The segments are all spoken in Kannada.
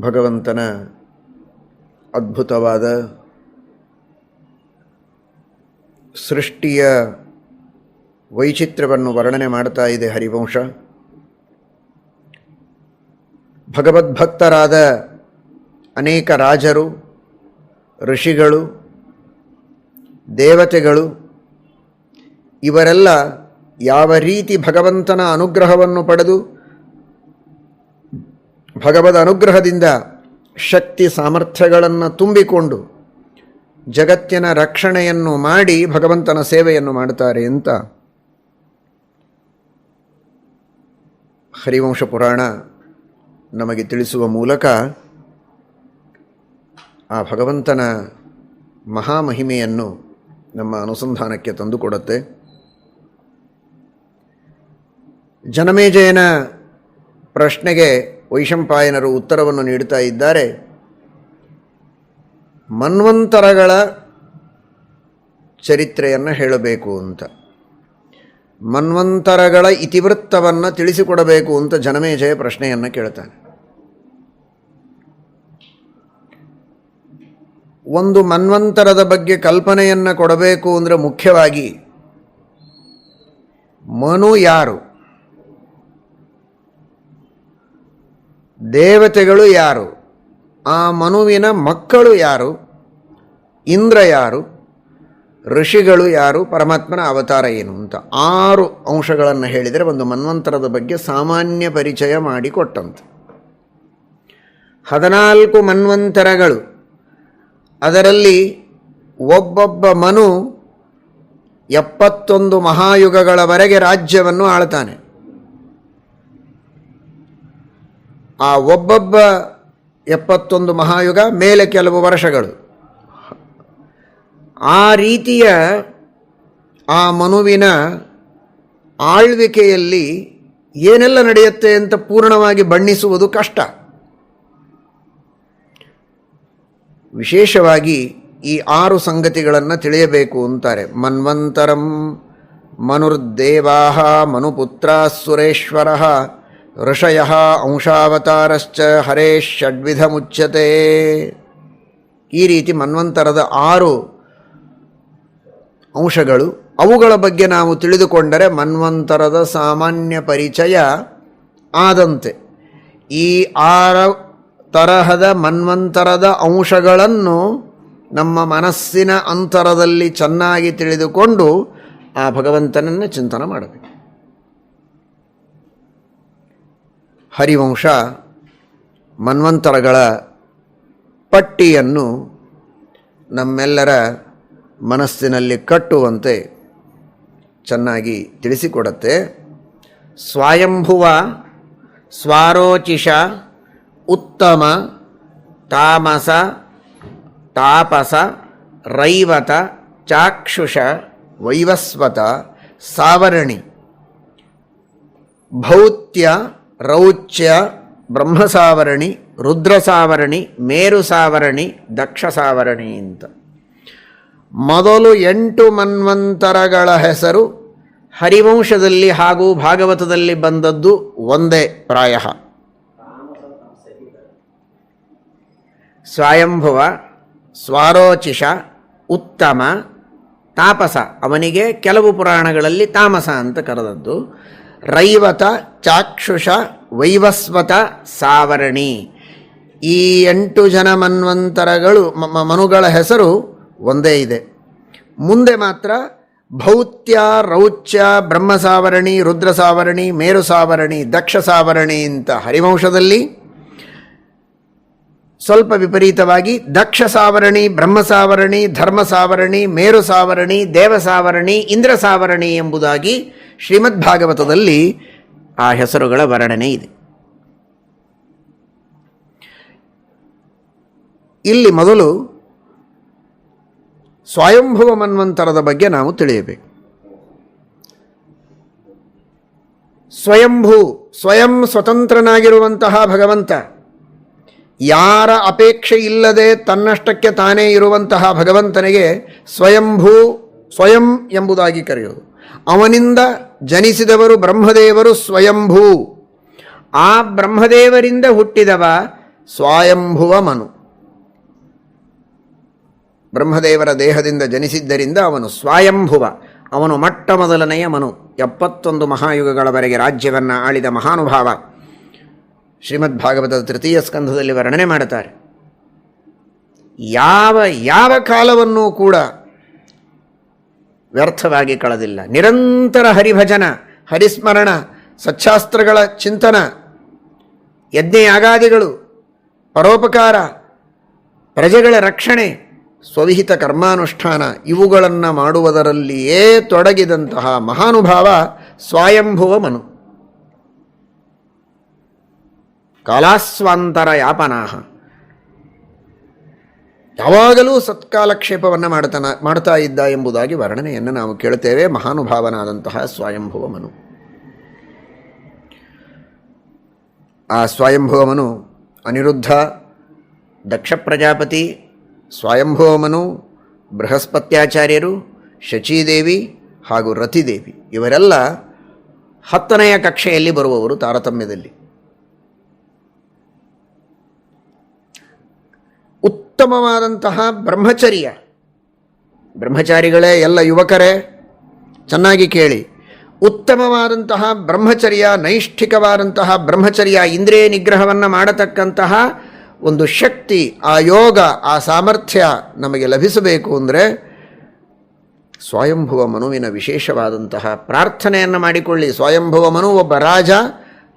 ಭಗವಂತನ ಅದ್ಭುತವಾದ ಸೃಷ್ಟಿಯ ವೈಚಿತ್ರ್ಯವನ್ನು ವರ್ಣನೆ ಮಾಡ್ತಾ ಇದೆ ಹರಿವಂಶ. ಭಗವದ್ಭಕ್ತರಾದ ಅನೇಕ ರಾಜರು, ಋಷಿಗಳು, ದೇವತೆಗಳು, ಇವರೆಲ್ಲ ಯಾವ ರೀತಿ ಭಗವಂತನ ಅನುಗ್ರಹವನ್ನು ಪಡೆದು ಭಗವದ್ ಅನುಗ್ರಹದಿಂದ ಶಕ್ತಿ ಸಾಮರ್ಥ್ಯಗಳನ್ನು ತುಂಬಿಕೊಂಡು ಜಗತ್ತಿನ ರಕ್ಷಣೆಯನ್ನು ಮಾಡಿ ಭಗವಂತನ ಸೇವೆಯನ್ನು ಮಾಡುತ್ತಾರೆ ಅಂತ ಹರಿವಂಶ ಪುರಾಣ ನಮಗೆ ತಿಳಿಸುವ ಮೂಲಕ ಆ ಭಗವಂತನ ಮಹಾಮಹಿಮೆಯನ್ನು ನಮ್ಮ ಅನುಸಂಧಾನಕ್ಕೆ ತಂದುಕೊಡುತ್ತೆ. ಜನಮೇಜಯನ ಪ್ರಶ್ನೆಗೆ ವೈಶಂಪಾಯನರು ಉತ್ತರವನ್ನು ನೀಡುತ್ತಾ ಇದ್ದಾರೆ. ಮನ್ವಂತರಗಳ ಚರಿತ್ರೆಯನ್ನು ಹೇಳಬೇಕು ಅಂತ. ಮನ್ವಂತರಗಳ ಇತಿವೃತ್ತವನ್ನು ತಿಳಿಸಿಕೊಡಬೇಕು ಅಂತ ಜನಮೇಜಯ ಪ್ರಶ್ನೆಯನ್ನು ಕೇಳ್ತಾನೆ. ಒಂದು ಮನ್ವಂತರದ ಬಗ್ಗೆ ಕಲ್ಪನೆಯನ್ನು ಕೊಡಬೇಕು ಅಂದರೆ ಮುಖ್ಯವಾಗಿ ಮನು ಯಾರು? ದೇವತೆಗಳು ಯಾರು? ಆ ಮನುವಿನ ಮಕ್ಕಳು ಯಾರು? ಇಂದ್ರ ಯಾರು? ಋಷಿಗಳು ಯಾರು? ಪರಮಾತ್ಮನ ಅವತಾರ ಏನು ಅಂತ ಆರು ಅಂಶಗಳನ್ನು ಹೇಳಿದರೆ ಒಂದು ಮನ್ವಂತರದ ಬಗ್ಗೆ ಸಾಮಾನ್ಯ ಪರಿಚಯ ಮಾಡಿಕೊಟ್ಟಂತೆ. ಹದಿನಾಲ್ಕು ಮನ್ವಂತರಗಳು. ಅದರಲ್ಲಿ ಒಬ್ಬೊಬ್ಬ ಮನು ಎಪ್ಪತ್ತೊಂದು ಮಹಾಯುಗಗಳವರೆಗೆ ರಾಜ್ಯವನ್ನು ಆಳ್ತಾನೆ. ಆ ಒಬ್ಬೊಬ್ಬ ಎಪ್ಪತ್ತೊಂದು ಮಹಾಯುಗ ಮೇಲೆ ಕೆಲವು ವರ್ಷಗಳು. ಆ ರೀತಿಯ ಆ ಮನುವಿನ ಆಳ್ವಿಕೆಯಲ್ಲಿ ಏನೆಲ್ಲ ನಡೆಯುತ್ತೆ ಅಂತ ಪೂರ್ಣವಾಗಿ ಬಣ್ಣಿಸುವುದು ಕಷ್ಟ. ವಿಶೇಷವಾಗಿ ಈ ಆರು ಸಂಗತಿಗಳನ್ನು ತಿಳಿಯಬೇಕು ಅಂತಾರೆ. ಮನ್ವಂತರಂ ಮನುರ್ದೇವಾ ಮನುಪುತ್ರ ಸುರೇಶ್ವರ ಋಷಯ ಅಂಶಾವತಾರಶ್ಚ ಹರೇ ಷಡ್ವಿಧ ಮುಚ್ಚತೆ ಈ ರೀತಿ ಮನ್ವಂತರದ ಆರು ಅಂಶಗಳು. ಅವುಗಳ ಬಗ್ಗೆ ನಾವು ತಿಳಿದುಕೊಂಡರೆ ಮನ್ವಂತರದ ಸಾಮಾನ್ಯ ಪರಿಚಯ ಆದಂತೆ. ಈ ಆರ ತರಹದ ಮನ್ವಂತರದ ಅಂಶಗಳನ್ನು ನಮ್ಮ ಮನಸ್ಸಿನ ಅಂತರದಲ್ಲಿ ಚೆನ್ನಾಗಿ ತಿಳಿದುಕೊಂಡು ಆ ಭಗವಂತನನ್ನು ಚಿಂತನೆ ಮಾಡಬೇಕು. ಹರಿವಂಶ ಮನ್ವಂತರಗಳ ಪಟ್ಟಿಯನ್ನು ನಮ್ಮೆಲ್ಲರ ಮನಸ್ಸಿನಲ್ಲಿ ಕಟ್ಟುವಂತೆ ಚೆನ್ನಾಗಿ ತಿಳಿಸಿಕೊಡುತ್ತೆ. ಸ್ವಯಂಭುವ, ಸ್ವಾರೋಚಿಷ, ಉತ್ತಮ, ತಾಮಸ, ತಾಪಸ, ರೈವತ, ಚಾಕ್ಷುಷ, ವೈವಸ್ವತ, ಸಾವರಣಿ, ಭೌತ್ಯ ರೌಚ್ಯ, ಬ್ರಹ್ಮಸಾವರಣಿ, ರುದ್ರಸಾವರಣಿ, ಮೇರುಸಾವರಣಿ, ದಕ್ಷಸಾವರಣಿ ದಕ್ಷ ಸಾವರಣಿ ಅಂತ. ಮೊದಲು ಎಂಟು ಮನ್ವಂತರಗಳ ಹೆಸರು ಹರಿವಂಶದಲ್ಲಿ ಹಾಗೂ ಭಾಗವತದಲ್ಲಿ ಬಂದದ್ದು ಒಂದೇ ಪ್ರಾಯ. ಸ್ವಯಂಭುವ, ಸ್ವಾರೋಚಿಷ, ಉತ್ತಮ, ತಾಪಸ. ಅವನಿಗೆ ಕೆಲವು ಪುರಾಣಗಳಲ್ಲಿ ತಾಮಸ ಅಂತ ಕರೆದದ್ದು. ರೈವತ, ಚಾಕ್ಷುಷ, ವೈವಸ್ವತ, ಸಾವರಣಿ. ಈ ಎಂಟು ಜನ ಮನ್ವಂತರಗಳು ಮನುಗಳ ಹೆಸರು ಒಂದೇ ಇದೆ. ಮುಂದೆ ಮಾತ್ರ ಭೌತ್ಯ, ರೌಚ್ಯ, ಬ್ರಹ್ಮಸಾವರಣಿ, ರುದ್ರಸಾವರಣಿ ಮೇರು ಸಾವರಣಿ ದಕ್ಷ ಸಾವರಣಿ ಅಂತ ಹರಿವಂಶದಲ್ಲಿ ಸ್ವಲ್ಪ ವಿಪರೀತವಾಗಿ ದಕ್ಷ ಸಾವರಣಿ, ಬ್ರಹ್ಮ ಸಾವರಣಿ, ಧರ್ಮ ಸಾವರಣಿ, ಮೇರು ಸಾವರಣಿ, ದೇವ ಸಾವರಣಿ, ಇಂದ್ರ ಸಾವರಣಿ ಎಂಬುದಾಗಿ ಶ್ರೀಮದ್ ಭಾಗವತದಲ್ಲಿ ಆ ಹೆಸರುಗಳ ವರ್ಣನೆ ಇದೆ. ಇಲ್ಲಿ ಮೊದಲು ಸ್ವಯಂಭುವ ಮನ್ವಂತರದ ಬಗ್ಗೆ ನಾವು ತಿಳಿಯಬೇಕು. ಸ್ವಯಂಭೂ, ಸ್ವಯಂ ಸ್ವತಂತ್ರನಾಗಿರುವಂತಹ ಭಗವಂತ ಯಾರ ಅಪೇಕ್ಷೆ ಇಲ್ಲದೆ ತನ್ನಷ್ಟಕ್ಕೆ ತಾನೇ ಇರುವಂತಹ ಭಗವಂತನಿಗೆ ಸ್ವಯಂಭೂ ಸ್ವಯಂ ಎಂಬುದಾಗಿ ಕರೆಯೋದು ಅವನಿಂದ ಜನಿಸಿದವರು ಬ್ರಹ್ಮದೇವರು ಸ್ವಯಂಭೂ. ಆ ಬ್ರಹ್ಮದೇವರಿಂದ ಹುಟ್ಟಿದವ ಸ್ವಯಂಭುವ ಮನು. ಬ್ರಹ್ಮದೇವರ ದೇಹದಿಂದ ಜನಿಸಿದ್ದರಿಂದ ಅವನು ಸ್ವಯಂಭುವ. ಅವನು ಮೊಟ್ಟ ಮೊದಲನೆಯ ಮನು. ಎಪ್ಪತ್ತೊಂದು ಮಹಾಯುಗಗಳವರೆಗೆ ರಾಜ್ಯವನ್ನು ಆಳಿದ ಮಹಾನುಭಾವ. ಶ್ರೀಮದ್ ಭಾಗವತದ ತೃತೀಯ ಸ್ಕಂಧದಲ್ಲಿ ವರ್ಣನೆ ಮಾಡುತ್ತಾರೆ. ಯಾವ ಯಾವ ಕಾಲವನ್ನೂ ಕೂಡ ವ್ಯರ್ಥವಾಗಿ ಕಳೆದಿಲ್ಲ. ನಿರಂತರ ಹರಿಭಜನ, ಹರಿಸ್ಮರಣ, ಸಚ್ಛಾಸ್ತ್ರಗಳ ಚಿಂತನ, ಯಜ್ಞಯಾಗಾದಿಗಳು, ಪರೋಪಕಾರ, ಪ್ರಜೆಗಳ ರಕ್ಷಣೆ, ಸ್ವವಿಹಿತ ಕರ್ಮಾನುಷ್ಠಾನ, ಇವುಗಳನ್ನು ಮಾಡುವುದರಲ್ಲಿಯೇ ತೊಡಗಿದಂತಹ ಮಹಾನುಭಾವ ಸ್ವಯಂಭುವ ಮನು ಕಾಲಾಸ್ವಾಂತರ ಯಾಪನಾಹ ಯಾವಾಗಲೂ ಸತ್ಕಾಲಕ್ಷೇಪವನ್ನು ಮಾಡ್ತಾನ ಮಾಡ್ತಾ ಇದ್ದ ಎಂಬುದಾಗಿ ವರ್ಣನೆಯನ್ನು ನಾವು ಕೇಳುತ್ತೇವೆ. ಮಹಾನುಭಾವನಾದಂತಹ ಸ್ವಯಂಭುವ ಮನು ಆ ಸ್ವಯಂಭುವಮನು ಅನಿರುದ್ಧ, ದಕ್ಷ ಪ್ರಜಾಪತಿ, ಸ್ವಯಂಭುವಮನು ಬೃಹಸ್ಪತ್ಯಾಚಾರ್ಯರು, ಶಚೀದೇವಿ ಹಾಗೂ ರತಿದೇವಿ. ಇವರೆಲ್ಲ ಹತ್ತನೆಯ ಕಕ್ಷೆಯಲ್ಲಿ ಬರುವವರು ತಾರತಮ್ಯದಲ್ಲಿ. ಉತ್ತಮವಾದಂತಹ ಬ್ರಹ್ಮಚರ್ಯ. ಬ್ರಹ್ಮಚಾರಿಗಳೇ, ಎಲ್ಲ ಯುವಕರೇ, ಚೆನ್ನಾಗಿ ಕೇಳಿ. ಉತ್ತಮವಾದಂತಹ ಬ್ರಹ್ಮಚರ್ಯ, ನೈಷ್ಠಿಕವಾದಂತಹ ಬ್ರಹ್ಮಚರ್ಯ, ಇಂದ್ರಿಯ ನಿಗ್ರಹವನ್ನು ಮಾಡತಕ್ಕಂತಹ ಒಂದು ಶಕ್ತಿ, ಆ ಯೋಗ, ಆ ಸಾಮರ್ಥ್ಯ ನಮಗೆ ಲಭಿಸಬೇಕು ಅಂದರೆ ಸ್ವಯಂಭುವ ಮನುವಿನ ವಿಶೇಷವಾದಂತಹ ಪ್ರಾರ್ಥನೆಯನ್ನು ಮಾಡಿಕೊಳ್ಳಿ. ಸ್ವಯಂಭುವ ಮನು ಒಬ್ಬ ರಾಜ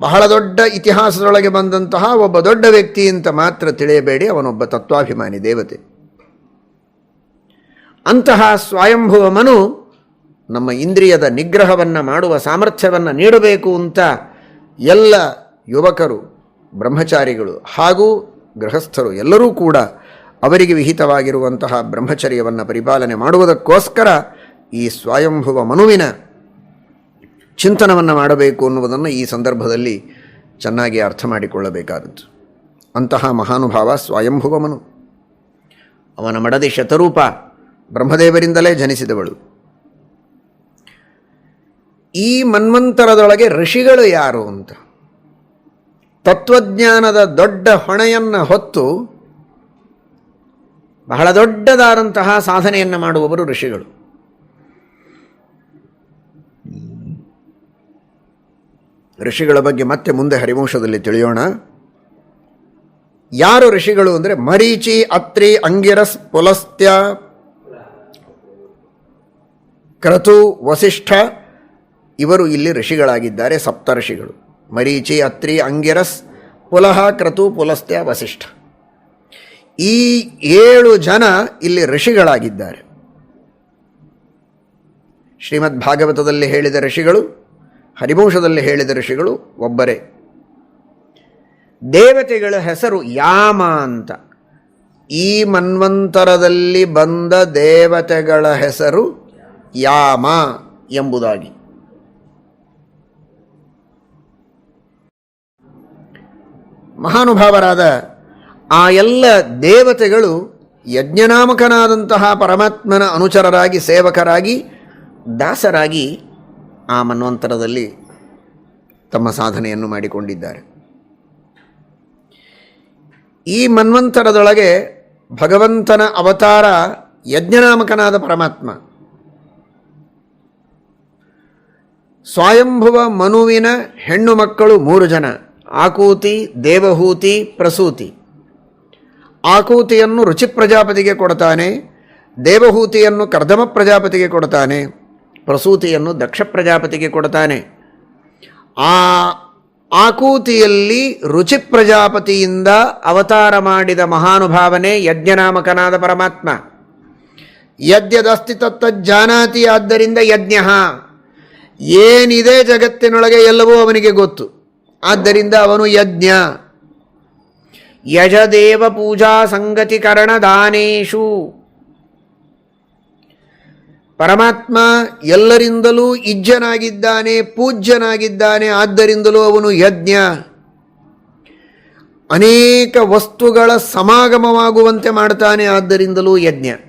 ಬಹಳ ದೊಡ್ಡ ಇತಿಹಾಸದೊಳಗೆ ಬಂದಂತಹ ಒಬ್ಬ ದೊಡ್ಡ ವ್ಯಕ್ತಿ ಅಂತ ಮಾತ್ರ ತಿಳಿಯಬೇಡಿ, ಅವನೊಬ್ಬ ತತ್ವಾಭಿಮಾನಿ ದೇವತೆ. ಅಂತಹ ಸ್ವಯಂಭುವ ಮನು ನಮ್ಮ ಇಂದ್ರಿಯದ ನಿಗ್ರಹವನ್ನು ಮಾಡುವ ಸಾಮರ್ಥ್ಯವನ್ನು ನೀಡಬೇಕು ಅಂತ ಎಲ್ಲ ಯುವಕರು, ಬ್ರಹ್ಮಚಾರಿಗಳು ಹಾಗೂ ಗೃಹಸ್ಥರು ಎಲ್ಲರೂ ಕೂಡ ಅವರಿಗೆ ವಿಹಿತವಾಗಿರುವಂತಹ ಬ್ರಹ್ಮಚರ್ಯವನ್ನು ಪರಿಪಾಲನೆ ಮಾಡುವುದಕ್ಕೋಸ್ಕರ ಈ ಸ್ವಯಂಭುವ ಮನುವಿನ ಚಿಂತನವನ್ನು ಮಾಡಬೇಕು ಅನ್ನುವುದನ್ನು ಈ ಸಂದರ್ಭದಲ್ಲಿ ಚೆನ್ನಾಗಿ ಅರ್ಥ ಮಾಡಿಕೊಳ್ಳಬೇಕಾದದ್ದು. ಅಂತಹ ಮಹಾನುಭಾವ ಸ್ವಯಂಭುವಮನು ಅವನ ಮಡದಿ ಶತರೂಪ ಬ್ರಹ್ಮದೇವರಿಂದಲೇ ಜನಿಸಿದವಳು. ಈ ಮನ್ವಂತರದೊಳಗೆ ಋಷಿಗಳು ಯಾರು ಅಂತ? ತತ್ವಜ್ಞಾನದ ದೊಡ್ಡ ಹೊಣೆಯನ್ನು ಹೊತ್ತು ಬಹಳ ದೊಡ್ಡದಾದಂತಹ ಸಾಧನೆಯನ್ನು ಮಾಡುವವರು ಋಷಿಗಳು. ಋಷಿಗಳ ಬಗ್ಗೆ ಮತ್ತೆ ಮುಂದೆ ಹರಿವಂಶದಲ್ಲಿ ತಿಳಿಯೋಣ. ಯಾರು ಋಷಿಗಳು ಅಂದರೆ ಮರೀಚಿ, ಅತ್ರಿ, ಅಂಗಿರಸ್, ಪುಲಸ್ತ್ಯ, ಕ್ರತು, ವಸಿಷ್ಠ, ಇವರು ಇಲ್ಲಿ ಋಷಿಗಳಾಗಿದ್ದಾರೆ, ಸಪ್ತ ಋಷಿಗಳು. ಮರೀಚಿ, ಅತ್ರಿ, ಅಂಗಿರಸ್, ಪುಲಹ, ಕ್ರತು, ಪುಲಸ್ತ್ಯ, ವಸಿಷ್ಠ. ಈ ಏಳು ಜನ ಇಲ್ಲಿ ಋಷಿಗಳಾಗಿದ್ದಾರೆ. ಶ್ರೀಮದ್ ಭಾಗವತದಲ್ಲಿ ಹೇಳಿದ ಋಷಿಗಳು ಹರಿವಂಶದಲ್ಲಿ ಹೇಳಿದ ಋಷಿಗಳು ಒಬ್ಬರೇ. ದೇವತೆಗಳ ಹೆಸರು ಯಾಮ ಅಂತ. ಈ ಮನ್ವಂತರದಲ್ಲಿ ಬಂದ ದೇವತೆಗಳ ಹೆಸರು ಯಾಮ ಎಂಬುದಾಗಿ. ಮಹಾನುಭಾವರಾದ ಆ ಎಲ್ಲ ದೇವತೆಗಳು ಯಜ್ಞನಾಮಕನಾದಂತಹ ಪರಮಾತ್ಮನ ಅನುಚರರಾಗಿ, ಸೇವಕರಾಗಿ, ದಾಸರಾಗಿ ಆ ಮನ್ವಂತರದಲ್ಲಿ ತಮ್ಮ ಸಾಧನೆಯನ್ನು ಮಾಡಿಕೊಂಡಿದ್ದಾರೆ. ಈ ಮನ್ವಂತರದೊಳಗೆ ಭಗವಂತನ ಅವತಾರ ಯಜ್ಞನಾಮಕನಾದ ಪರಮಾತ್ಮ. ಸ್ವಯಂಭುವ ಮನುವಿನ ಹೆಣ್ಣು ಮಕ್ಕಳು ಮೂರು ಜನ, ಆಕೂತಿ, ದೇವಹೂತಿ, ಪ್ರಸೂತಿ. ಆಕೂತಿಯನ್ನು ರುಚಿ ಪ್ರಜಾಪತಿಗೆ ಕೊಡ್ತಾನೆ, ದೇವಹೂತಿಯನ್ನು ಕರ್ದಮ ಪ್ರಜಾಪತಿಗೆ ಕೊಡ್ತಾನೆ ಪ್ರಸೂತಿಯನ್ನು ದಕ್ಷ ಪ್ರಜಾಪತಿಗೆ ಕೊಡ್ತಾನೆ. ಆ ಆಕೂತಿಯಲ್ಲಿ ರುಚಿ ಪ್ರಜಾಪತಿಯಿಂದ ಅವತಾರ ಮಾಡಿದ ಮಹಾನುಭಾವನೆ ಯಜ್ಞನಾಮಕನಾದ ಪರಮಾತ್ಮ. ಯದ್ಯದಸ್ತಿ ತತ್ತಜ್ಜಾನಾತಿ ಆದ್ದರಿಂದ ಯಜ್ಞ. ಏನಿದೆ ಜಗತ್ತಿನೊಳಗೆ ಎಲ್ಲವೂ ಅವನಿಗೆ ಗೊತ್ತು. ಆದ್ದರಿಂದ ಅವನು ಯಜ್ಞ. ಯಜದೇವ ಪೂಜಾ ಸಂಗತಿಕರಣ ದಾನೇಶು. ಪರಮಾತ್ಮ ಎಲ್ಲರಿಂದಲೂ ಇಜ್ಜನಾಗಿದ್ದಾನೆ ಪೂಜ್ಯನಾಗಿದ್ದಾನೆ ಆದ್ದರಿಂದಲೂ ಅವನು ಯಜ್ಞ. ಅನೇಕ ವಸ್ತುಗಳ ಸಮಾಗಮವಾಗುವಂತೆ ಮಾಡ್ತಾನೆ ಆದ್ದರಿಂದಲೂ ಯಜ್ಞ.